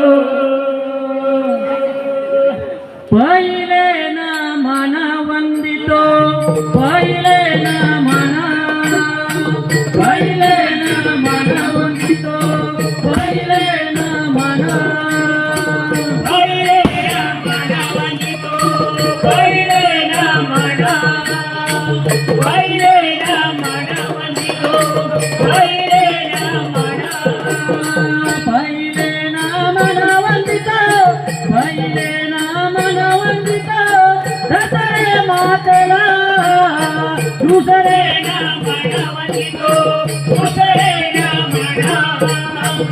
Hallelujah.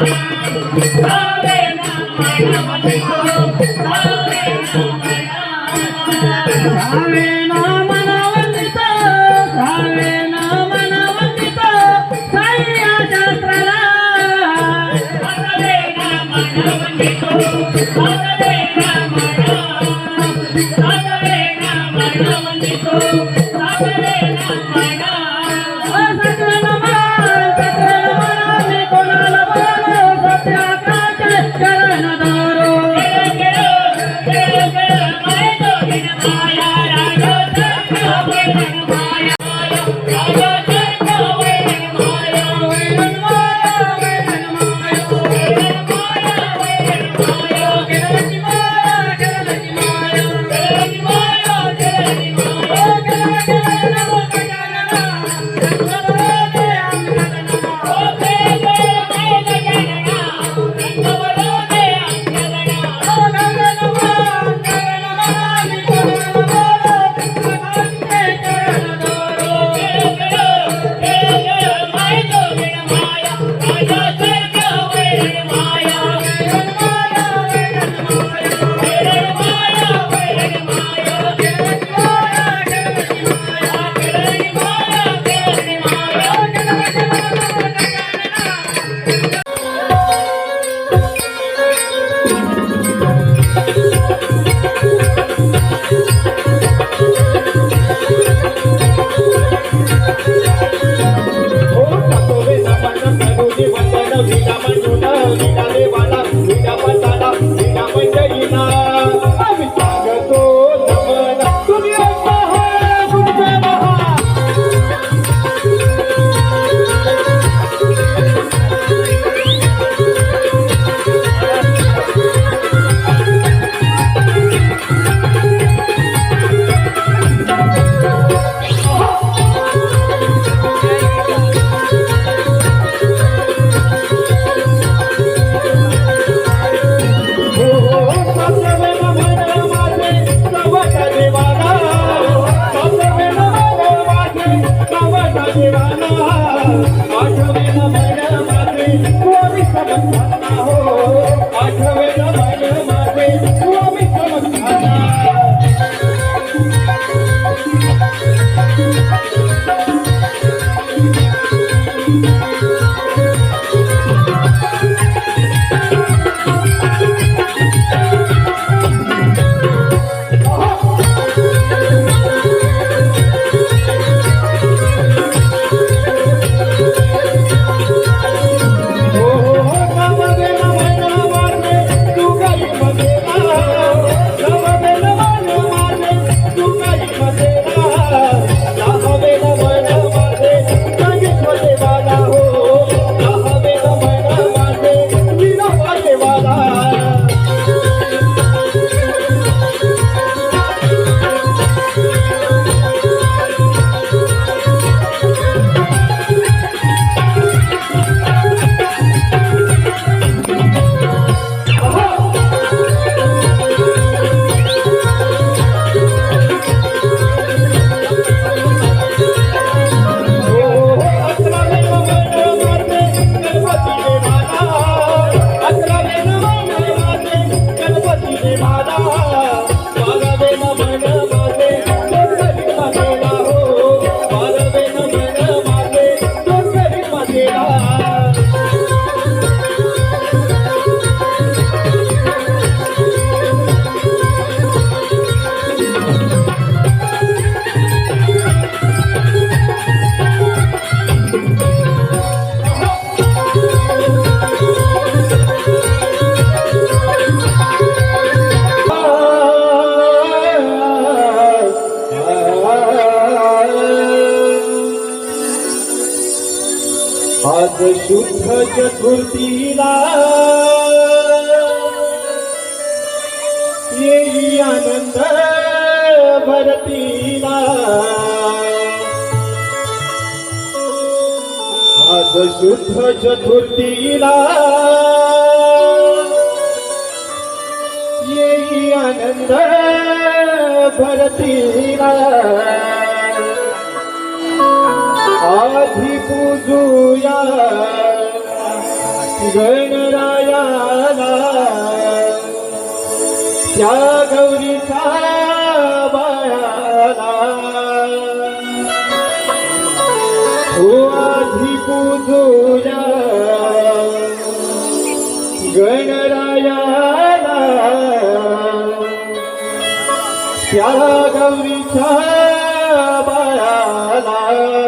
मना गवते I'm चतुर्थीला. येई आनंद भरतीला. आज शुद्ध चतुर्थीला. येई आनंद भरतीला. आधी पूजूया. गणरायाला. त्या गौरीचा बायाला हो आधी पूजूया गणरायाला. त्या गौरीचा बायाला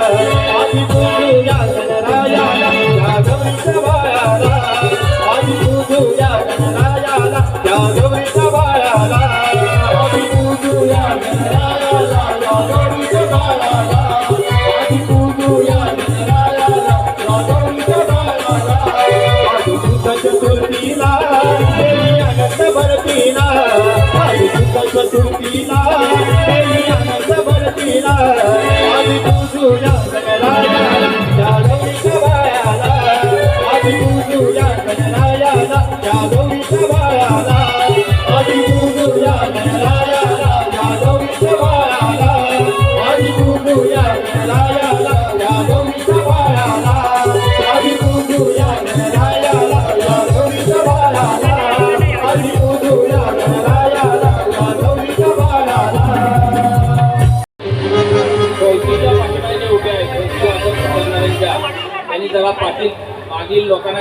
चतुर्थीला भरतीला चतुर्थीला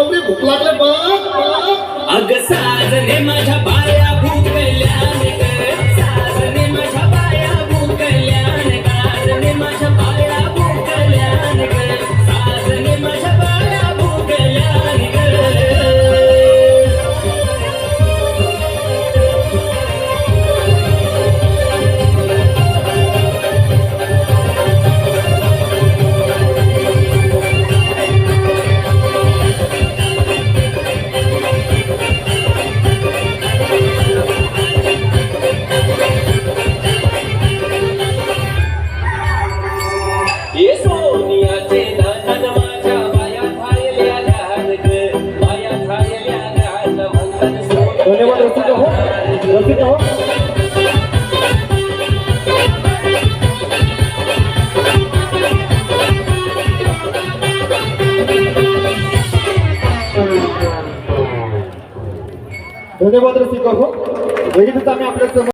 एवढी भूक लागले